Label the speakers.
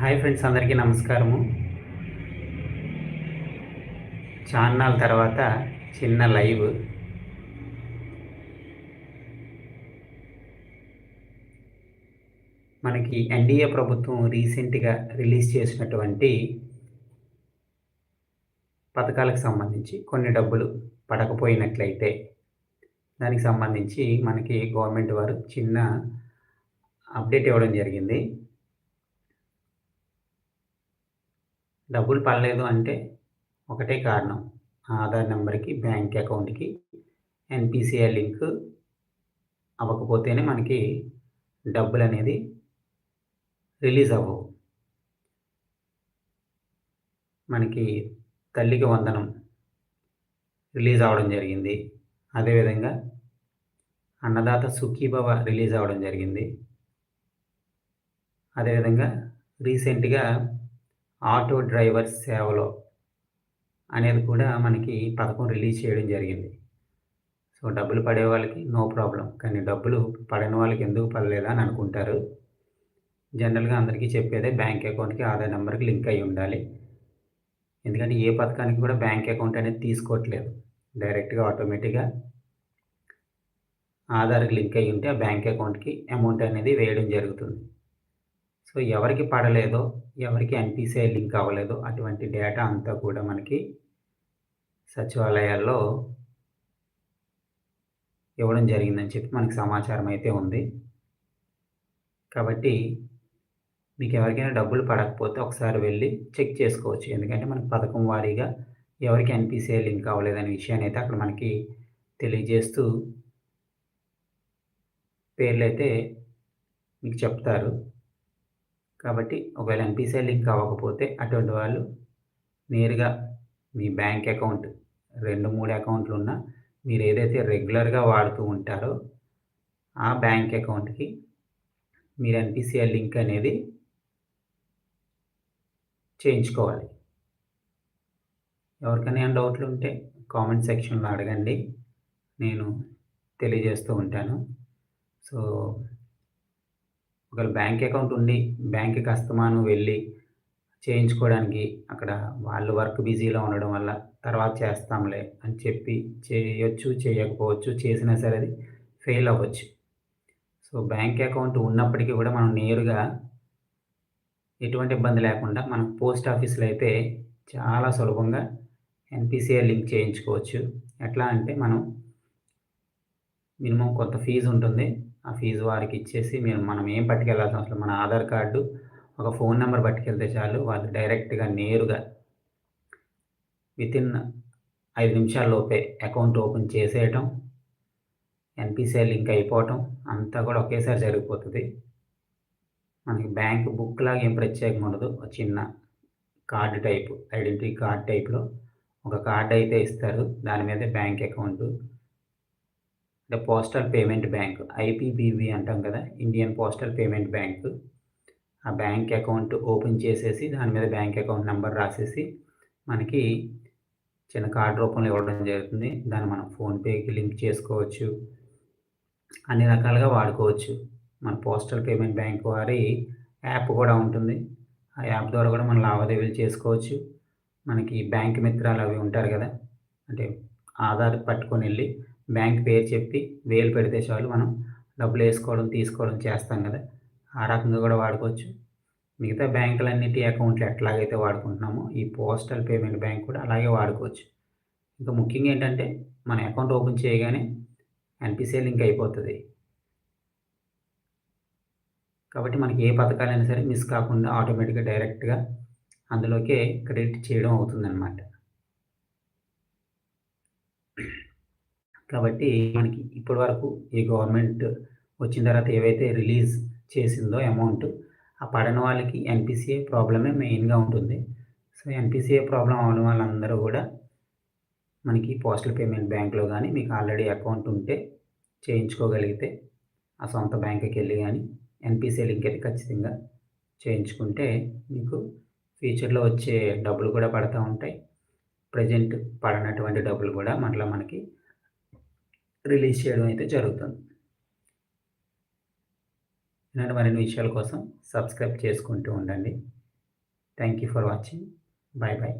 Speaker 1: Hi friends అందరికీ నమస్కారము. చాన్నాల తర్వాత చిన్న లైవ్. మనకి ఎన్డీఏ ప్రభుత్వం రీసెంట్గా రిలీజ్ చేసినటువంటి పథకాలకు సంబంధించి కొన్ని డబ్బులు పడకపోయినట్లయితే దానికి సంబంధించి మనకి గవర్నమెంట్ వారు చిన్న అప్డేట్ ఇవ్వడం జరిగింది. డబ్బులు పడలేదు అంటే ఒకటే కారణం. ఆధార్ నెంబర్కి బ్యాంక్ అకౌంట్కి ఎన్పిసిఐ లింక్ అవ్వకపోతేనే మనకి డబ్బులు అనేది రిలీజ్ అవ్వవు. మనకి తల్లికి వందనం రిలీజ్ అవ్వడం జరిగింది. అదేవిధంగా అన్నదాత సుఖీభవ రిలీజ్ అవ్వడం జరిగింది. అదేవిధంగా రీసెంట్గా ఆటో డ్రైవర్ సేవలో అనేది కూడా మనకి పథకం రిలీజ్ చేయడం జరిగింది. సో డబ్బులు పడే వాళ్ళకి నో ప్రాబ్లం. కానీ డబ్బులు పడని వాళ్ళకి ఎందుకు పడలేదా అని అనుకుంటారు. జనరల్గా అందరికీ చెప్పేదే బ్యాంక్ అకౌంట్కి ఆధార్ నెంబర్కి లింక్ అయి ఉండాలి. ఎందుకంటే ఏ పథకానికి కూడా బ్యాంక్ అకౌంట్ అనేది తీసుకోవట్లేదు. డైరెక్ట్గా ఆటోమేటిక్గా ఆధార్కి లింక్ అయి ఉంటే ఆ బ్యాంక్ అకౌంట్కి అమౌంట్ అనేది వేయడం జరుగుతుంది. సో ఎవరికి పడలేదో ఎవరికి ఎన్పిసిఐ లింక్ అవ్వలేదో అటువంటి డేటా అంతా కూడా మనకి సచివాలయాల్లో ఇవ్వడం జరిగిందని చెప్పి మనకి సమాచారం అయితే ఉంది. కాబట్టి మీకు ఎవరికైనా డబ్బులు పడకపోతే ఒకసారి వెళ్ళి చెక్ చేసుకోవచ్చు. ఎందుకంటే మనకి పథకం వారీగా ఎవరికి ఎన్పిసిఐ లింక్ అవ్వలేదనే విషయాన్ని అయితే అక్కడ మనకి తెలియజేస్తూ పేర్లు అయితే మీకు చెప్తారు. కాబట్టి ఒకవేళ ఎన్పిసిఐ లింక్ అవ్వకపోతే అటువంటి వాళ్ళు నేరుగా మీ బ్యాంక్ అకౌంట్ రెండు మూడు అకౌంట్లు ఉన్న మీరు ఏదైతే రెగ్యులర్గా వాడుతూ ఉంటారో ఆ బ్యాంక్ అకౌంట్కి మీరు ఎన్పిసిఐ లింక్ అనేది చేయించుకోవాలి. ఎవరికైనా డౌట్లు ఉంటే కామెంట్ సెక్షన్లో అడగండి. నేను తెలియజేస్తూ ఉంటాను. సో ఒకవేళ బ్యాంక్ అకౌంట్ ఉండి బ్యాంక్కి కస్తమాను వెళ్ళి చేయించుకోవడానికి అక్కడ వాళ్ళు వర్క్ బిజీలో ఉండడం వల్ల తర్వాత చేస్తాంలే అని చెప్పి చేయొచ్చు చేయకపోవచ్చు చేసినా సరే అది ఫెయిల్ అవ్వచ్చు. సో బ్యాంక్ అకౌంట్ ఉన్నప్పటికీ కూడా మనం నేరుగా ఎటువంటి ఇబ్బంది లేకుండా మనం పోస్ట్ ఆఫీస్లో అయితే చాలా సులభంగా ఎన్పిసిఐ లింక్ చేయించుకోవచ్చు. ఎట్లా అంటే మనం మినిమం కొంత ఫీజు ఉంటుంది. ఆ ఫీజు వారికి ఇచ్చేసి మీరు మనం ఏం పట్టుకెళ్ళాల్సిన అవసరం? మన ఆధార్ కార్డు ఒక ఫోన్ నెంబర్ పట్టుకెళ్తే చాలు వాళ్ళు డైరెక్ట్గా నేరుగా వితిన్ ఐదు నిమిషాల్లోపే అకౌంట్ ఓపెన్ చేసేయటం ఎన్పిసిఐ లింక్ అయిపోవటం అంతా కూడా ఒకేసారి జరిగిపోతుంది. మనకి బ్యాంక్ బుక్ లాగా ఏం ప్రత్యేకం ఉండదు. చిన్న కార్డు టైపు ఐడెంటిటీ కార్డ్ టైప్లో ఒక కార్డు అయితే ఇస్తారు. దాని మీద బ్యాంక్ అకౌంట్ అంటే పోస్టల్ పేమెంట్ బ్యాంక్ ఐపీబీబీ అంటాం కదా ఇండియన్ పోస్టల్ పేమెంట్ బ్యాంక్. ఆ బ్యాంక్ అకౌంట్ ఓపెన్ చేసేసి దాని మీద బ్యాంక్ అకౌంట్ నెంబర్ రాసేసి మనకి చిన్న కార్డు రూపంలో ఇవ్వడం జరుగుతుంది. దాన్ని మనం ఫోన్పేకి లింక్ చేసుకోవచ్చు. అన్ని రకాలుగా వాడుకోవచ్చు. మన పోస్టల్ పేమెంట్ బ్యాంక్ వారి యాప్ కూడా ఉంటుంది. ఆ యాప్ ద్వారా కూడా మనం లావాదేవీలు చేసుకోవచ్చు. మనకి బ్యాంక్ మిత్రాలు అవి ఉంటారు కదా అంటే ఆధార్ పట్టుకొని వెళ్ళి బ్యాంక్ పేరు చెప్పి వేలు పెడితే చాలు మనం డబ్బులు వేసుకోవడం తీసుకోవడం చేస్తాం కదా. ఆ రకంగా కూడా వాడుకోవచ్చు. మిగతా బ్యాంకులన్నిటి అకౌంట్లు ఎట్లాగైతే వాడుకుంటున్నామో ఈ పోస్టల్ పేమెంట్ బ్యాంక్ కూడా అలాగే వాడుకోవచ్చు. ఇంకా ముఖ్యంగా ఏంటంటే మన అకౌంట్ ఓపెన్ చేయగానే ఎన్పిసిఐ లింక్ అయిపోతుంది. కాబట్టి మనకి ఏ పథకాలైనా సరే మిస్ కాకుండా ఆటోమేటిక్గా డైరెక్ట్గా అందులోకే క్రెడిట్ చేయడం అవుతుందన్నమాట. కాబట్టి మనకి ఇప్పటి వరకు ఈ గవర్నమెంట్ వచ్చిన తర్వాత ఏవైతే రిలీజ్ చేసిందో అమౌంట్ ఆ పడని వాళ్ళకి ఎన్పిసిఐ ప్రాబ్లమే మెయిన్గా ఉంటుంది. సో ఎన్పిసిఐ ప్రాబ్లం అవడం వాళ్ళందరూ కూడా మనకి పోస్టల్ పేమెంట్ బ్యాంక్లో కానీ మీకు ఆల్రెడీ అకౌంట్ ఉంటే చేయించుకోగలిగితే ఆ సొంత బ్యాంకుకి వెళ్ళి కానీ ఎన్పిసిఐ లింక్ అయితే ఖచ్చితంగా చేయించుకుంటే మీకు ఫ్యూచర్లో వచ్చే డబ్బులు కూడా పడుతూ ఉంటాయి. ప్రజెంట్ పడనటువంటి డబ్బులు కూడా మళ్ళీ మనకి రిలీజ్ చేయడం అయితే జరుగుతుంది. ఇలాంటి మరిన్ని విషయాల కోసం సబ్స్క్రైబ్ చేసుకుంటూ ఉండండి. Thank you for watching bye bye